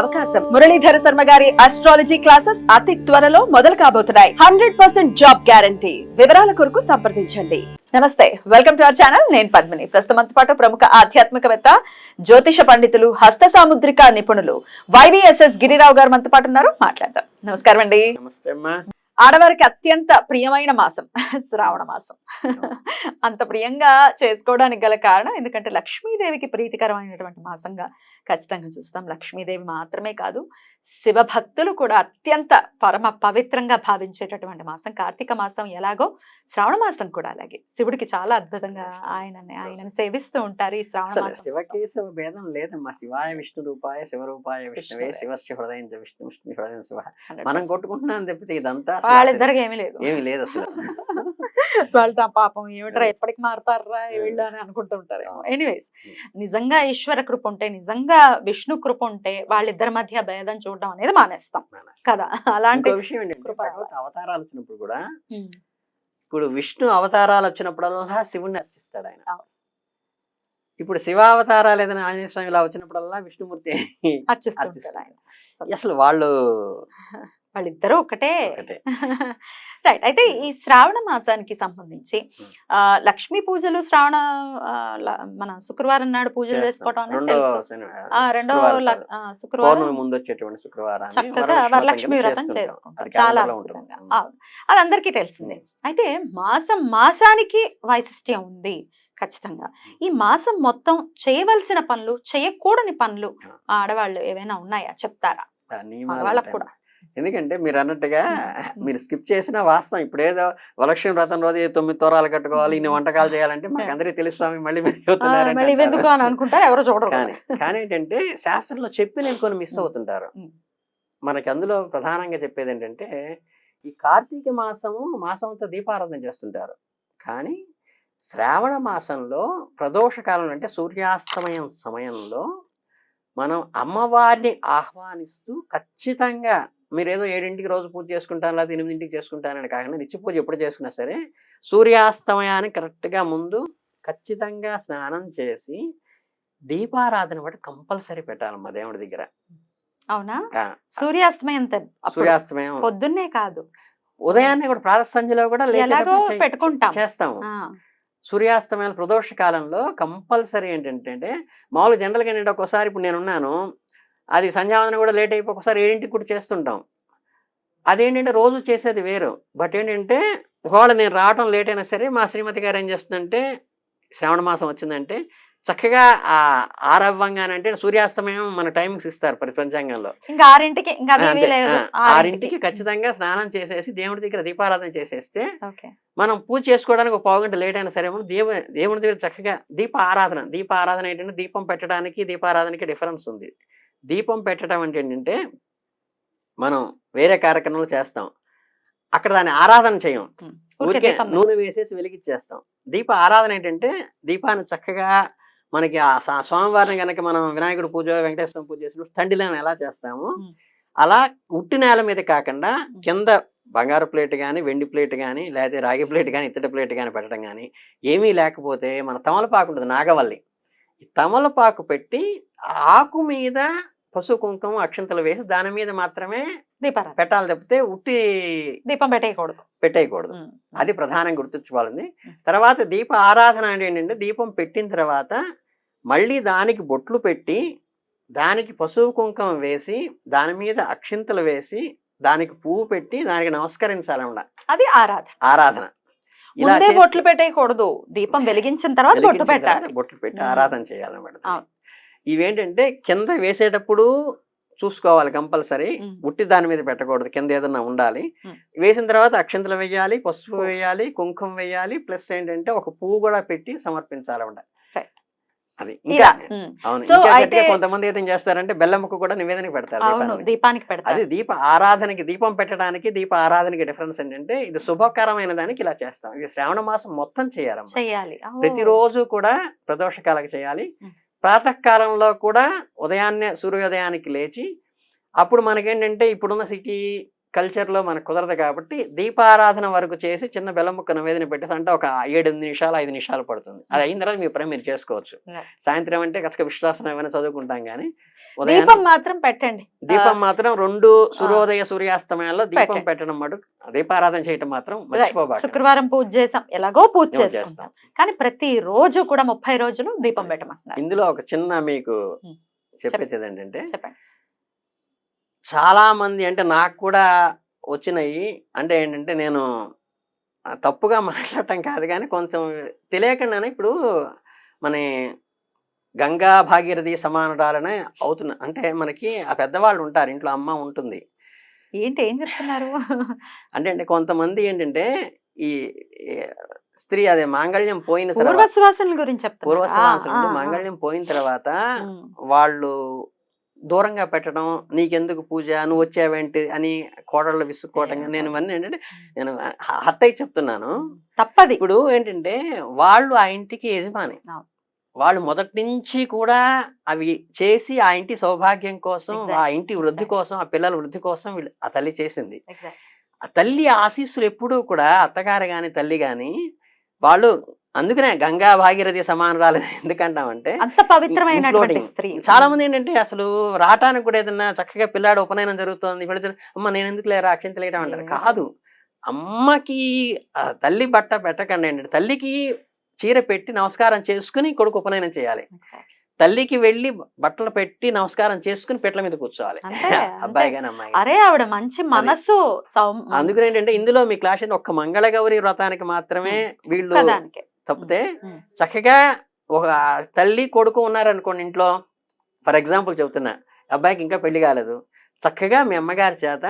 అవకాశం. మురళీధర శర్మ గారి astrology classes అతి త్వరలో మొదలు కాబోతున్నాయి. హండ్రెడ్ పర్సెంట్ జాబ్ గ్యారంటీ వివరాల కొరకు సంప్రదించండి. నమస్తే వెల్కమ్ టు అవర్ ఛానల్ నేను పద్మిని. ప్రస్తుతంతో పాటు ప్రముఖ ఆధ్యాత్మికవేత్త జ్యోతిష పండితులు హస్త సాముద్రిక నిపుణులు వైవిఎస్ఎస్ గిరిరావు గారు మనతో పాటు ఉన్నారు. మాట్లాడదాం. నమస్కారం అండి. నమస్తే అమ్మా. ఆడవారికి అత్యంత ప్రియమైన మాసం శ్రావణ మాసం. అంత ప్రియంగా చేసుకోవడానికి గల కారణం ఎందుకంటే లక్ష్మీదేవికి ప్రీతికరమైనటువంటి మాసంగా ఖచ్చితంగా చూస్తాం. లక్ష్మీదేవి మాత్రమే కాదు శివ భక్తులు కూడా అత్యంత పరమ పవిత్రంగా భావించేటటువంటి మాసం. కార్తీక మాసం ఎలాగో శ్రావణ మాసం కూడా అలాగే. శివుడికి చాలా అద్భుతంగా ఆయనని ఆయనని సేవిస్తూ ఉంటారు ఈ శ్రావణ మాసం. శివకేశవ భేదం లేదమ్మా. శివాయ విష్ణు రూపాయ శివరూపాయ విష్ణువే. శివస్య హృదయం విష్ణు విష్ణు హృదయం శివ. 100%. మనం కొట్టుకుంటున్నాం తప్పితే ఇదంతా వాళ్ళిద్దరికి ఏమీ లేదు. ఏమీ లేదు అసలు. వాళ్ళు తా పాపం ఏమిట్రా ఎప్పటికి మారుతారా వీళ్ళు అని అనుకుంటూ ఉంటారు ఎనీవేస్ నిజంగా ఈశ్వర కృప ఉంటే నిజంగా విష్ణు కృప ఉంటే వాళ్ళిద్దరి మధ్య భేదం చూడడం అనేది మానేస్తాం. కదా? అలాంటి విషయం అవతారాలు వచ్చినప్పుడు కూడా ఉమ్, ఇప్పుడు విష్ణు అవతారాలు వచ్చినప్పుడల్లా శివుణ్ణి అర్చిస్తాడు ఆయన. ఇప్పుడు శివ అవతారాలు ఏదైనా ఆంజనేయ స్వామి ఇలా వచ్చినప్పుడల్లా విష్ణుమూర్తి అర్చిస్తారు. అసలు వాళ్ళు వాళ్ళిద్దరూ ఒకటే. రైట్ అయితే ఈ శ్రావణ మాసానికి సంబంధించి లక్ష్మీ పూజలు శ్రావణ మన శుక్రవారం నాడు పూజలు. చేసుకోవడం అనేది రెండో శుక్రవారం శుక్రవారం ముందు వచ్చేటువంటి శుక్రవారాన్ని చక్కగా వరలక్ష్మి వ్రతం వ్రతం కింద చేసుకుంటాం. అది చాలా. అది అందరికీ తెలిసిందే. అయితే మాసం మాసానికి వైశిష్ట్యం ఉంది ఖచ్చితంగా. ఈ మాసం మొత్తం చేయవలసిన పనులు చేయకూడని పనులు ఆడవాళ్ళు ఏవైనా ఉన్నాయా? చెప్తారా? మగవాళ్ళకు ఉంటాయి. కూడా. ఎందుకంటే మీరు అన్నట్టుగా. మీరు స్కిప్ చేసిన వాస్తవం ఇప్పుడు ఏదో వలక్ష్మి వ్రతం రోజు ఏ తొమ్మిది తోరాలు కట్టుకోవాలి ఇన్ని వంటకాలు చేయాలంటే మాకు అందరికీ తెలుసు స్వామి మళ్ళీ మీరు ఎవరు చూడరు. కానీ కానీ ఏంటంటే శాస్త్రంలో చెప్పి నేను కొన్ని మిస్. అవుతుంటారు. మనకి అందులో ప్రధానంగా చెప్పేది ఏంటంటే ఈ కార్తీక మాసము మాసం అంతా దీపారాధన చేస్తుంటారు కానీ శ్రావణ మాసంలో ప్రదోష కాలం అంటే సూర్యాస్తమయం సమయంలో మనం అమ్మవారిని ఆహ్వానిస్తూ ఖచ్చితంగా మీరు ఏదో ఏడింటికి రోజు పూజ చేసుకుంటాను లేదా ఎనిమిదింటికి చేసుకుంటానని కాకుండా నిత్య పూజ ఎప్పుడు చేసుకున్నా సరే సూర్యాస్తమయానికి కరెక్ట్గా ముందు ఖచ్చితంగా స్నానం చేసి దీపారాధన కూడా కంపల్సరీ పెట్టాలమ్మా దేవుడి దగ్గర. అవునా? సూర్యాస్తమయం సూర్యాస్తమయం. పొద్దున్నే కాదు. ఉదయాన్నే కూడా ప్రాతः సంధ్యలో కూడా పెట్టుకుంటాం. చేస్తాము. ఆ, సూర్యాస్తమయం ప్రదోష కాలంలో కంపల్సరీ ఏంటంటే మామూలు జనరల్గా ఏంటంటే ఒక్కోసారి ఇప్పుడు నేను ఉన్నాను అది సంధ్యావందనం కూడా లేట్ అయిపోయి ఒకసారి ఏడింటికి కూడా చేస్తుంటాం. అదేంటంటే రోజు చేసేది వేరు. బట్ ఏంటంటే ఒకవేళ నేను రావడం లేట్ అయినా సరే మా శ్రీమతి గారు ఏం చేస్తుందంటే శ్రావణ మాసం వచ్చిందంటే చక్కగా ఆ ఆరవ్వంగానంటే సూర్యాస్తమయం మన టైమింగ్స్ ఇస్తారు ప్రతి పంచాంగంలో. ఇంకా ఆరింటికి ఆరింటికి. ఖచ్చితంగా స్నానం చేసేసి దేవుడి దగ్గర దీపారాధన చేసేస్తే మనం పూజ చేసుకోవడానికి ఒక పావు గంట లేట్ అయినా సరే మనం దేవ దేవుని దగ్గర చక్కగా దీప ఆరాధన దీప ఆరాధన ఏంటంటే దీపం పెట్టడానికి దీపారాధనకి డిఫరెన్స్ ఉంది. దీపం పెట్టడం అంటే ఏంటంటే మనం వేరే కార్యక్రమాలు చేస్తాం అక్కడ దాన్ని ఆరాధన చేయం ఊరికే నూనె వేసేసి వెలిగించేస్తాం దీప ఆరాధన ఏంటంటే దీపాన్ని చక్కగా మనకి ఆ స్వామివారిని కనుక మనం వినాయకుడు పూజ వెంకటేశ్వర పూజ చేసినప్పుడు తండ్రిలో ఎలా చేస్తాము. అలా ఉట్టి నేల మీద కాకుండా. కింద బంగారు ప్లేట్ కానీ వెండి ప్లేట్ కానీ లేకపోతే రాగి ప్లేట్ కానీ ఇత్తడి ప్లేట్ కానీ పెట్టడం కానీ ఏమీ లేకపోతే మన తమలపాకు ఉంటుంది నాగవల్లి ఈ తమలపాకు పెట్టి ఆకు మీద పసుపు కుంకుమ అక్షంతలు వేసి దాని మీద మాత్రమే దీపారాధన. పెట్టాలి తప్పితే ఉట్టి దీపం పెట్టేయకూడదు. పెట్టేయకూడదు. అది ప్రధానంగా గుర్తుంచుకోవాలండి. తర్వాత దీప ఆరాధన అంటే ఏంటంటే దీపం పెట్టిన తర్వాత మళ్ళీ దానికి బొట్లు పెట్టి దానికి పసుపు కుంకుమ వేసి దాని మీద అక్షింతలు వేసి దానికి పువ్వు పెట్టి దానికి నమస్కరించాలన్నమాట అది ఆరాధన. ఆరాధన. ముందే బొట్లు పెట్టేయకూడదు. దీపం వెలిగించిన తర్వాత తర్వాత పెట్టాలి. బొట్లు పెట్టి. ఆరాధన చేయాలన్నమాట. ఇవేంటంటే కింద వేసేటప్పుడు చూసుకోవాలి కంపల్సరీ. ఉట్టి దాని మీద పెట్టకూడదు కింద ఏదన్నా ఉండాలి. వేసిన తర్వాత అక్షంతలు వేయాలి పసుపు. వేయాలి కుంకుమ వేయాలి ప్లస్ ఏంటంటే ఒక పువ్వు కూడా పెట్టి. అది ఇంకా ఉమ్. అవును ఇంకా గట్టిగా కొంతమంది ఏం చేస్తారంటే బెల్లం ముక్క కూడా నివేదనకి పెడతారు దీపానికి. పెడతారు అది దీప ఆరాధనకి దీపం పెట్టడానికి దీప ఆరాధనకి డిఫరెన్స్ ఏంటంటే ఇది శుభకరమైన దానికి ఇలా చేస్తాం ఇది శ్రావణ మాసం మొత్తం ఓ. ప్రతిరోజు కూడా ప్రదోషకాలకు చేయాలి. ప్రాతకాలంలో కూడా ఉదయాన్నే సూర్యోదయానికి లేచి అప్పుడు మనకేంటంటే ఇప్పుడున్న సిటీ కల్చర్లో మనకు కుదరదు కాబట్టి దీపారాధన వరకు చేసి చిన్న బెల్లం ముక్క నివేదన పెట్టేసి అంటే ఒక ఏడు నిమిషాలు ఐదు నిమిషాలు పడుతుంది అది అయిన తర్వాత మీ పని మీరు చేసుకోవచ్చు. సాయంత్రం అంటే కసక విశ్వాసం ఏమైనా చదువుకుంటాం కానీ దీపం మాత్రం పెట్టండి దీపం మాత్రం రెండు సూర్యోదయ సూర్యాస్తమయాల్లో దీపం పెట్టండి. మటు దీపారాధన చేయటం మాత్రం. మర్చిపోబాక శుక్రవారం పూజ చేసాం ఎలాగో పూజ చేస్తాం. కానీ ప్రతి రోజు కూడా ముప్పై రోజులు దీపం పెట్టమంటున్నారు ఇందులో ఒక చిన్న మీకు. చెప్పేది ఏంటంటే చెప్పండి చాలా మంది అంటే నాకు కూడా వచ్చినాయి. అంటే ఏంటంటే నేను తప్పుగా మాట్లాడటం కాదు కానీ కొంచెం తెలియకుండానే ఇప్పుడు మన గంగా భాగీరథి సమానురాలనే అవుతున్నా అంటే మనకి ఆ పెద్దవాళ్ళు ఉంటారు ఇంట్లో అమ్మ ఉంటుంది. ఏంటి? ఏం చెప్తున్నారు? అంటే అంటే కొంతమంది ఏంటంటే ఈ స్త్రీ అదే మాంగళ్యం పోయిన తర్వాత పూర్వశ్వాసన గురించి చెప్తున్నారు. పూర్వశ్వాసంలో మాంగళ్యం పోయిన తర్వాత వాళ్ళు దూరంగా పెట్టడం నీకెందుకు పూజ? నువ్వు వచ్చావేంటి? అని కోడళ్ళు విసుక్కోవటం కానీ నేను ఇవన్నీ ఏంటంటే నేను హత్తయ్య చెప్తున్నాను. తప్పది. ఇప్పుడు ఏంటంటే వాళ్ళు ఆ ఇంటికి యజమాని. వాళ్ళు మొదటి నుంచి కూడా అవి చేసి ఆ ఇంటి సౌభాగ్యం కోసం. ఆ ఇంటి వృద్ధి. కోసం ఆ పిల్లల వృద్ధి కోసం వీళ్ళు ఆ తల్లి చేసింది. ఆ తల్లి ఆశీస్సులు ఎప్పుడూ కూడా అత్తగారు గాని తల్లి గాని వాళ్ళు అందుకనే గంగా భాగీరథి సమానరాలు ఎందుకంటామంటే అంత పవిత్రమైనటువంటి. స్త్రీ చాలా మంది ఏంటంటే అసలు రావటానికి కూడా ఏదన్నా చక్కగా పిల్లాడు ఉపనయనం జరుగుతుంది అమ్మ నేను ఎందుకు లేరా అక్షంతలు వేయడం అంటారు. కాదు అమ్మకి తల్లి బట్ట పెట్టకండి ఏంటంటే తల్లికి చీర పెట్టి నమస్కారం చేసుకుని కొడుకు ఉపనయనం చేయాలి. తల్లికి వెళ్ళి బట్టలు పెట్టి నమస్కారం చేసుకుని పెట్ల మీద కూర్చోవాలి అబ్బాయి. కానీ అమ్మాయి. అరే ఆవిడ మంచి మనసు సౌమ్- అందుకని ఏంటంటే ఇందులో మీ క్లాస్ ఒక్క మంగళగౌరి వ్రతానికి మాత్రమే వీళ్ళు. తప్పితే. చక్కగా ఒక తల్లి కొడుకు ఉన్నారనుకోండి ఇంట్లో. ఫర్ ఎగ్జాంపుల్ చెప్తున్నా అబ్బాయికి ఇంకా పెళ్ళి కాలేదు. చక్కగా మీ అమ్మగారి చేత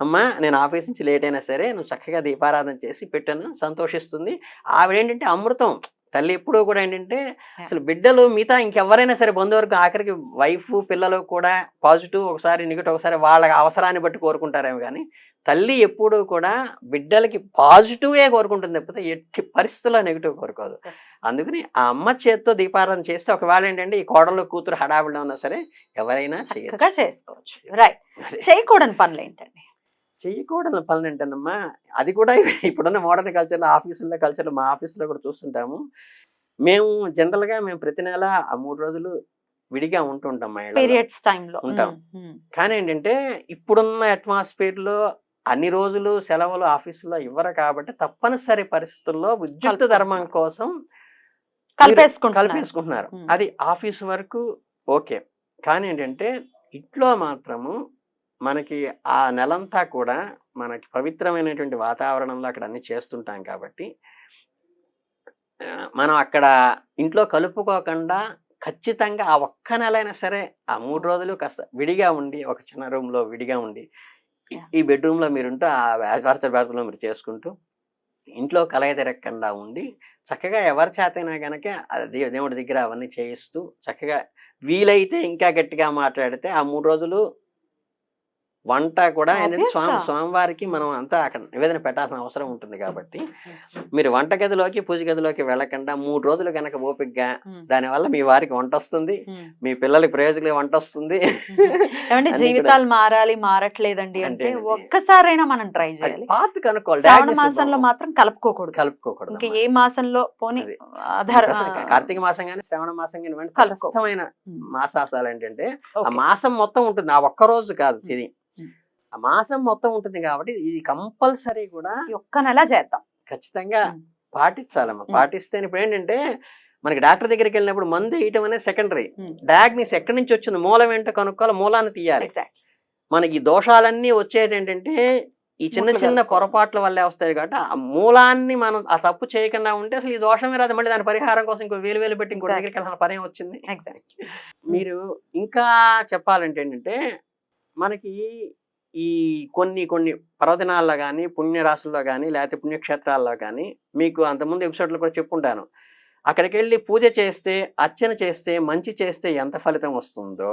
అమ్మ నేను ఆఫీస్ నుంచి లేట్ అయినా సరే నువ్వు చక్కగా దీపారాధన చేసి పెట్టాను సంతోషిస్తుంది. ఆవిడ ఏంటంటే అమృతం తల్లి ఎప్పుడూ కూడా ఏంటంటే అసలు బిడ్డలు మిగతా ఇంకెవరైనా సరే బంధువర్గ ఆఖరికి వైఫ్ పిల్లలు కూడా పాజిటివ్ ఒకసారి నెగిటివ్ ఒకసారి వాళ్ళ అవసరాన్ని బట్టి కోరుకుంటారేమో కానీ తల్లి ఎప్పుడూ కూడా బిడ్డలకి పాజిటివే కోరుకుంటుంది తప్పితే ఎట్టి పరిస్థితుల్లో నెగిటివ్ కోరుకోదు. అందుకని ఆ అమ్మ చేత్తో దీపారాధన చేస్తే ఒకవేళ ఏంటంటే ఈ కోడలు కూతురు హడావిడిలో ఉన్నా సరే ఎవరైనా చక్కగా చేసుకోవచ్చు. రైట్. చేయకూడని పనులు ఏంటండి? చేయకూడని పనులు ఏంటన్నమ్మా అది కూడా ఇప్పుడున్న మోడర్న్ కల్చర్లో ఆఫీసుల్లో కల్చర్లో మా ఆఫీసులో కూడా చూస్తుంటాము. మేము జనరల్గా మేము ప్రతి నెల ఆ మూడు రోజులు విడిగా ఉంటుంటాం. పీరియడ్స్ టైంలో. ఉంటాం. కానీ ఏంటంటే ఇప్పుడున్న అట్మాస్ఫియర్ అన్ని రోజులు సెలవులు ఆఫీసులో ఇవ్వరు కాబట్టి తప్పనిసరి పరిస్థితుల్లో విద్యుత్ ధర్మం కోసం కలిపేసుకుంటున్నారు. అది ఆఫీస్ వరకు ఓకే. కానీ ఏంటంటే ఇంట్లో మాత్రము మనకి ఆ నెలంతా కూడా మనకి పవిత్రమైనటువంటి వాతావరణంలో అక్కడ అన్ని చేస్తుంటాం కాబట్టి మనం అక్కడ ఇంట్లో కలుపుకోకుండా ఖచ్చితంగా ఆ ఒక్క నెలైనా సరే ఆ మూడు రోజులు కాస్త విడిగా ఉండి ఒక చిన్న room లో విడిగా ఉండి ఈ- Yeah. ఈ bedroom లో మీరుంటూ ఆ వార్చర్ బాత్రూంలో మీరు చేసుకుంటూ ఇంట్లో కలయ తిరగకుండా ఉండి చక్కగా ఎవరి చేతైనా దే- దేవుడి దగ్గర అవన్నీ చేయిస్తూ చక్కగా వీలైతే ఇంకా గట్టిగా మాట్లాడితే ఆ మూడు రోజులు వంట కూడా ఏంటంటే స్వామి. స్వామివారికి మనం అంతా అక్కడ నివేదన పెట్టాల్సిన అవసరం ఉంటుంది కాబట్టి మీరు వంట గదిలోకి పూజ గదిలోకి వెళ్ళకుండా మూడు రోజులు కనుక ఓపికగా. దానివల్ల మీ వారికి వంట వస్తుంది. మీ పిల్లలకి ప్రయోజకులకి వంట వస్తుంది జీవితాలు మారాలి మారట్లేదండి అంటే ఒక్కసారైనా మనం ట్రై చేయాలి పాత్ కనుక్కోవాలి మాసంలో మాత్రం కలుపుకోకూడదు కలుపుకోకూడదు ఇంకా. ఏ మాసంలో పోనీ కార్తీక మాసం కానీ శ్రావణ మాసం కానీ ఇవన్నీ కలుపుకో. ప్రశస్తమైన ఉమ్. మాసాసాలు ఏంటంటే ఆ. మాసం మొత్తం ఉంటుంది ఆ ఒక్క రోజు కాదు ఇది మాసం మొత్తం ఉంటుంది కాబట్టి ఇది కంపల్సరీ కూడా ఒక్క నెల చేద్దాం ఖచ్చితంగా. పాటించాలమ్మా. పాటిస్తే ఇప్పుడు ఏంటంటే మనకి డాక్టర్ దగ్గరికి వెళ్ళినప్పుడు మందు వేయటం అనేది సెకండరీ. డయాగ్నిస్ ఎక్కడి నుంచి వచ్చింది మూలం ఏంటో కనుక్కోవాలి మూలాన్ని తీయాలి మనకి దోషాలన్నీ వచ్చేది ఏంటంటే ఈ చిన్న చిన్న. పొరపాట్ల వల్లే వస్తాయి కాబట్టి ఆ మూలాన్ని మనం ఆ తప్పు చేయకుండా ఉంటే అసలు ఈ దోషమే రాదు మళ్ళీ దాని పరిహారం కోసం ఇంకో వేలు వేలు పెట్టి ఇంకో. దగ్గరికి వెళ్ళాల్సిన పని వచ్చింది ఎగ్జాక్ట్ మీరు ఇంకా చెప్పాలంటే ఏంటంటే మనకి ఈ కొన్ని కొన్ని పర్వదినాల్లో కానీ పుణ్యరాశుల్లో కానీ లేకపోతే పుణ్యక్షేత్రాల్లో కానీ మీకు అంతకుముందు ఎపిసోడ్లో కూడా చెప్పుంటాను. అక్కడికి వెళ్ళి పూజ చేస్తే అర్చన చేస్తే మంచి చేస్తే ఎంత ఫలితం వస్తుందో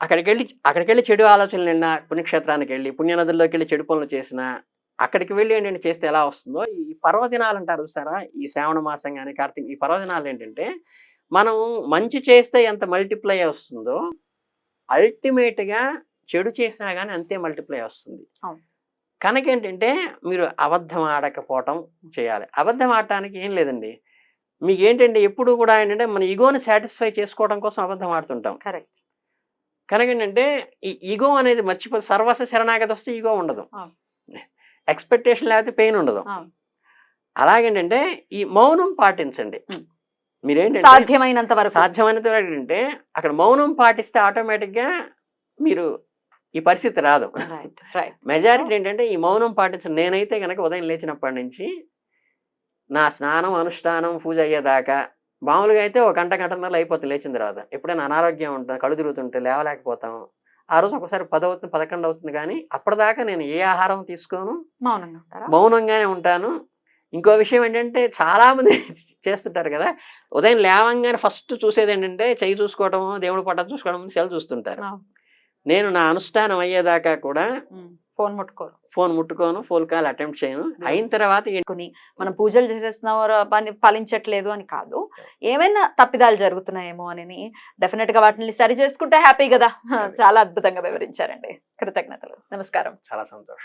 అక్కడికి వెళ్ళి అక్కడికి వెళ్ళి చెడు ఆలోచనలు నిన్న పుణ్యక్షేత్రానికి వెళ్ళి పుణ్యనదుల్లోకి వెళ్ళి చెడు పనులు చేసిన అక్కడికి వెళ్ళి ఏంటంటే చేస్తే ఎలా వస్తుందో ఈ పర్వదినాలు అంటారు చూసారా? ఈ శ్రావణ మాసం కానీ కార్తీక ఈ పర్వదినాలు ఏంటంటే మనం మంచి చేస్తే ఎంత మల్టిప్లై వస్తుందో అల్టిమేట్గా చెడు చేసినా కానీ అంతే మల్టిప్లై వస్తుంది. కనుక ఏంటంటే మీరు అబద్ధం ఆడకపోవటం చేయాలి. అబద్ధం ఆడటానికి ఏం లేదండి. మీకు ఏంటంటే ఎప్పుడు కూడా ఏంటంటే మన ఈగోని సాటిస్ఫై చేసుకోవడం కోసం అబద్ధం ఆడుతుంటాం. కరెక్ట్. కనుక ఏంటంటే ఈ ఈగో అనేది మర్చిపోతే సర్వస్వ శరణాగతి వస్తే ఈగో ఉండదు. ఎక్స్పెక్టేషన్ లేకపోతే పెయిన్ ఉండదు. అలాగేంటంటే ఈ మౌనం పాటించండి. మీరేంటంటే సాధ్యమైనంత వరకు. సాధ్యమైనంత వరకు ఏంటంటే అక్కడ మౌనం పాటిస్తే ఆటోమేటిక్గా మీరు ఈ పరిస్థితి రాదు. రైట్ రైట్ మెజారిటీ ఏంటంటే ఈ మౌనం పాటించడం నేనైతే కనుక ఉదయం లేచినప్పటి నుంచి నా స్నానం అనుష్ఠానం పూజ అయ్యేదాకా మామూలుగా అయితే ఒక గంట గంటన్నర అయిపోతుంది లేచిన తర్వాత ఎప్పుడైనా అనారోగ్యం ఉంటుంది కళ్ళు తిరుగుతుంటే లేవలేకపోతాం ఆ రోజు ఒకసారి పది అవుతుంది పదకొండు అవుతుంది కానీ అప్పటిదాకా నేను ఏ ఆహారం తీసుకోను. మౌనంగా మౌనంగానే ఉంటాను. ఇంకో విషయం ఏంటంటే చాలా మంది చేస్తుంటారు కదా ఉదయం లేవంగానే ఫస్ట్ చూసేది ఏంటంటే చెయ్యి చూసుకోవడం దేవుడు పట్ట చూసుకోవడం సెల్ చూస్తుంటారు. నేను నా అనుష్ఠానం అయ్యేదాకా కూడా. ఫోన్ ముట్టుకోరు ఫోన్ ముట్టుకోను ఫోన్ కాల్ అటెంప్ట్ చేయను. అయిన తర్వాత కొన్ని మనం పూజలు చేసేస్తున్నాం పని ఫలించట్లేదు అని కాదు. ఏమైనా తప్పిదాలు జరుగుతున్నాయేమో అని డెఫినెట్గా వాటిని సరి చేసుకుంటే హ్యాపీ కదా. చాలా అద్భుతంగా వివరించారండి. కృతజ్ఞతలు. నమస్కారం. చాలా సంతోషం.